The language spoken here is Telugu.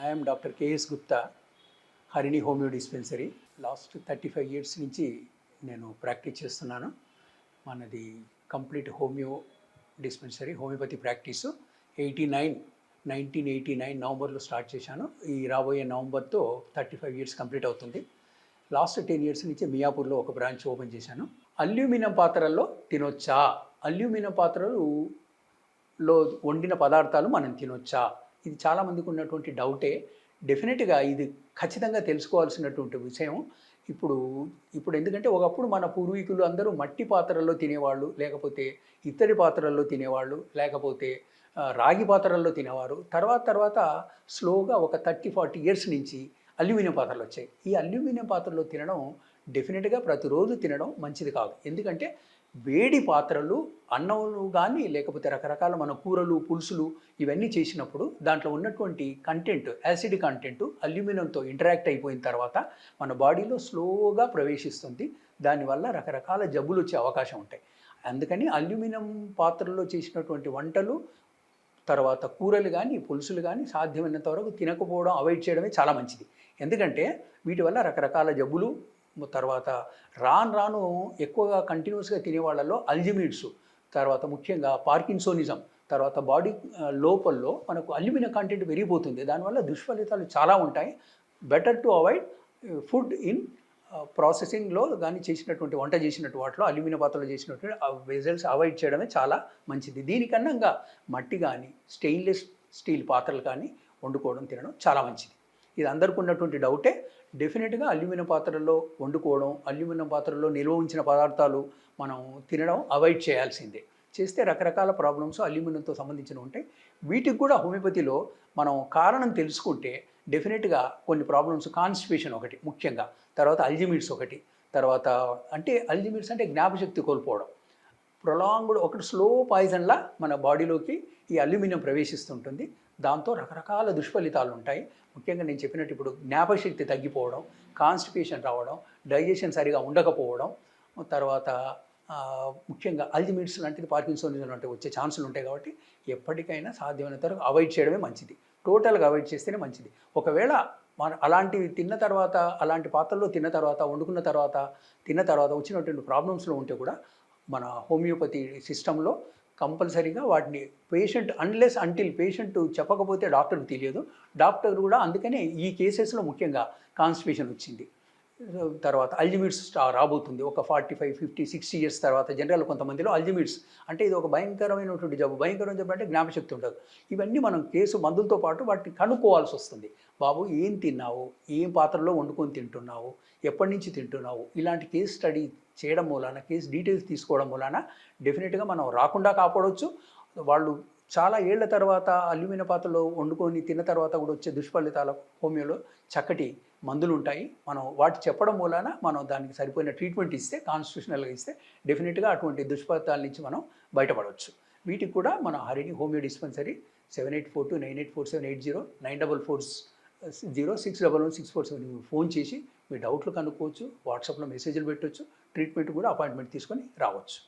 I'm doctor KS Gupta Harini homeo dispensary last thirty five years నుంచి నేను ప్రాక్టీస్ చేస్తున్నాను. మనది complete homeo dispensary homeopathy practice eighty nine nineteen eighty nine నవంబర్లో స్టార్ట్ చేశాను. ఈ రాబోయే నవంబర్తో థర్టీ ఫైవ్ ఇయర్స్ కంప్లీట్ అవుతుంది. లాస్ట్ టెన్ ఇయర్స్ నుంచి మియాపూర్లో ఒక బ్రాంచ్ ఓపెన్ చేశాను. అల్యూమినియం పాత్రల్లో తినొచ్చా? అల్యూమినియం పాత్రలు లో వండిన పదార్థాలు మనం తినొచ్చా? ఇది చాలామందికి ఉన్నటువంటి డౌటే. డెఫినెట్గా ఇది ఖచ్చితంగా తెలుసుకోవాల్సినటువంటి విషయం. ఇప్పుడు ఇప్పుడు ఎందుకంటే ఒకప్పుడు మన పూర్వీకులు అందరూ మట్టి పాత్రల్లో తినేవాళ్ళు లేకపోతే ఇత్తడి పాత్రల్లో తినేవాళ్ళు లేకపోతే రాగి పాత్రల్లో తినేవారు. తర్వాత తర్వాత స్లోగా ఒక థర్టీ ఫార్టీ ఇయర్స్ నుంచి అల్యూమినియం పాత్రలు వచ్చాయి. ఈ అల్యూమినియం పాత్రలో తినడం డెఫినెట్గా ప్రతిరోజు తినడం మంచిది కాదు. ఎందుకంటే వేడి పాత్రలు అన్నములు కానీ లేకపోతే రకరకాల మన కూరలు పులుసులు ఇవన్నీ చేసినప్పుడు దాంట్లో ఉన్నటువంటి కంటెంట్ యాసిడ్ కంటెంట్ అల్యూమినియంతో ఇంటరాక్ట్ అయిపోయిన తర్వాత మన బాడీలో స్లోగా ప్రవేశిస్తుంది. దానివల్ల రకరకాల జబ్బులు వచ్చే అవకాశం ఉంటాయి. అందుకని అల్యూమినియం పాత్రలో చేసినటువంటి వంటలు తర్వాత కూరలు కానీ పులుసులు కానీ సాధ్యమైనంత వరకు తినకపోవడం అవాయిడ్ చేయడమే చాలా మంచిది. ఎందుకంటే వీటి వల్ల రకరకాల జబ్బులు తర్వాత రాను రాను ఎక్కువగా కంటిన్యూస్గా తినేవాళ్ళలో అల్జిమిడ్స్ తర్వాత ముఖ్యంగా పార్కిన్సోనిజం తర్వాత బాడీ లోపల్లో మనకు అల్యూమిన కంటెంట్ పెరిగిపోతుంది. దానివల్ల దుష్ఫలితాలు చాలా ఉంటాయి. Better to avoid food in ప్రాసెసింగ్లో కానీ చేసినటువంటి వంట చేసినట్టు వాటిలో అల్యూమిన పాత్రలో చేసినటువంటి వెజల్స్ అవాయిడ్ చేయడమే చాలా మంచిది. దీనికన్నా ఇంకా మట్టి కానీ స్టెయిన్లెస్ స్టీల్ పాత్రలు కానీ వండుకోవడం తినడం చాలా మంచిది. ఇది అందరికీ ఉన్నటువంటి డౌటే. డెఫినెట్గా అల్యూమినియం పాత్రల్లో వండుకోవడం అల్యూమినియం పాత్రల్లో నిల్వ ఉంచిన పదార్థాలు మనం తినడం అవాయిడ్ చేయాల్సిందే. చేస్తే రకరకాల ప్రాబ్లమ్స్ అల్యూమినియంతో సంబంధించిన ఉంటాయి. వీటికి కూడా హోమియోపతిలో మనం కారణం తెలుసుకుంటే డెఫినెట్గా కొన్ని ప్రాబ్లమ్స్ కాన్స్టిపేషన్ ఒకటి ముఖ్యంగా తర్వాత అల్జిమిడ్స్ ఒకటి తర్వాత అంటే అల్జిమిడ్స్ అంటే జ్ఞాపశక్తి కోల్పోవడం. ప్రొలాంగ్డ్ ఒకటి స్లో పాయిజన్లా మన బాడీలోకి ఈ అల్యూమినియం ప్రవేశిస్తుంటుంది. దాంతో రకరకాల దుష్ఫలితాలు ఉంటాయి. ముఖ్యంగా నేను చెప్పినట్టు ఇప్పుడు జ్ఞాపశక్తి తగ్గిపోవడం కాన్స్టిపేషన్ రావడం డైజెషన్ సరిగా ఉండకపోవడం తర్వాత ముఖ్యంగా అల్జిమిట్స్ లాంటిది పార్కిన్సోనిజం లాంటివి వచ్చే ఛాన్సులు ఉంటాయి కాబట్టి ఎప్పటికైనా సాధ్యమైనంత వరకు అవాయిడ్ చేయడమే మంచిది. టోటల్గా అవాయిడ్ చేస్తేనే మంచిది. ఒకవేళ మన అలాంటివి తిన్న తర్వాత అలాంటి పాత్రల్లో తిన్న తర్వాత వండుకున్న తర్వాత తిన్న తర్వాత వచ్చినటువంటి ప్రాబ్లమ్స్లో ఉంటే కూడా మన హోమియోపతి సిస్టంలో కంపల్సరీగా వాటిని పేషెంట్ అన్లెస్ అంటిల్ పేషెంట్ చెప్పకపోతే డాక్టర్కి తెలియదు. డాక్టర్ కూడా అందుకనే ఈ కేసెస్లో ముఖ్యంగా కాన్స్టిపేషన్ వచ్చింది. తర్వాత అల్జిమిట్స్ రాబోతుంది. ఒక forty five fifty sixty years తర్వాత జనరల్ కొంతమందిలో అల్జిమిట్స్ అంటే ఇది ఒక భయంకరమైనటువంటి జబ్బు. భయంకరమైన జబ్బు అంటే జ్ఞాపశక్తి ఉండదు. ఇవన్నీ మనం కేసు మందులతో పాటు వాటిని కనుక్కోవాల్సి వస్తుంది. బాబు ఏం తిన్నావు? ఏం పాత్రలో వండుకొని తింటున్నావు? ఎప్పటి నుంచి తింటున్నావు? ఇలాంటి కేసు స్టడీ చేయడం మూలాన కేసు డీటెయిల్స్ తీసుకోవడం మూలాన డెఫినెట్గా మనం రాకుండా కాపాడవచ్చు వాళ్ళు చాలా ఏళ్ళ తర్వాత అల్యూమినియం పాత్రలో వండుకొని తిన్న తర్వాత కూడా వచ్చే దుష్ఫలితాల హోమియోలో చక్కటి మందులు ఉంటాయి మనం వాటి చెప్పడం మూలాన మనం దానికి సరిపోయిన ట్రీట్మెంట్ ఇస్తే కాన్స్టిట్యూషనల్గా ఇస్తే డెఫినెట్గా అటువంటి దుష్ఫలితాల నుంచి మనం బయటపడవచ్చు వీటికి కూడా మన Harini homeo dispensary seven eight four two nine eight four seven eight zero nine double four zero six double one six four seven phone చేసి మీ డౌట్లు కనుక్కోవచ్చు వాట్సాప్లో మెసేజ్లు పెట్టవచ్చు ట్రీట్మెంట్ కూడా అపాయింట్మెంట్ తీసుకొని రావచ్చు.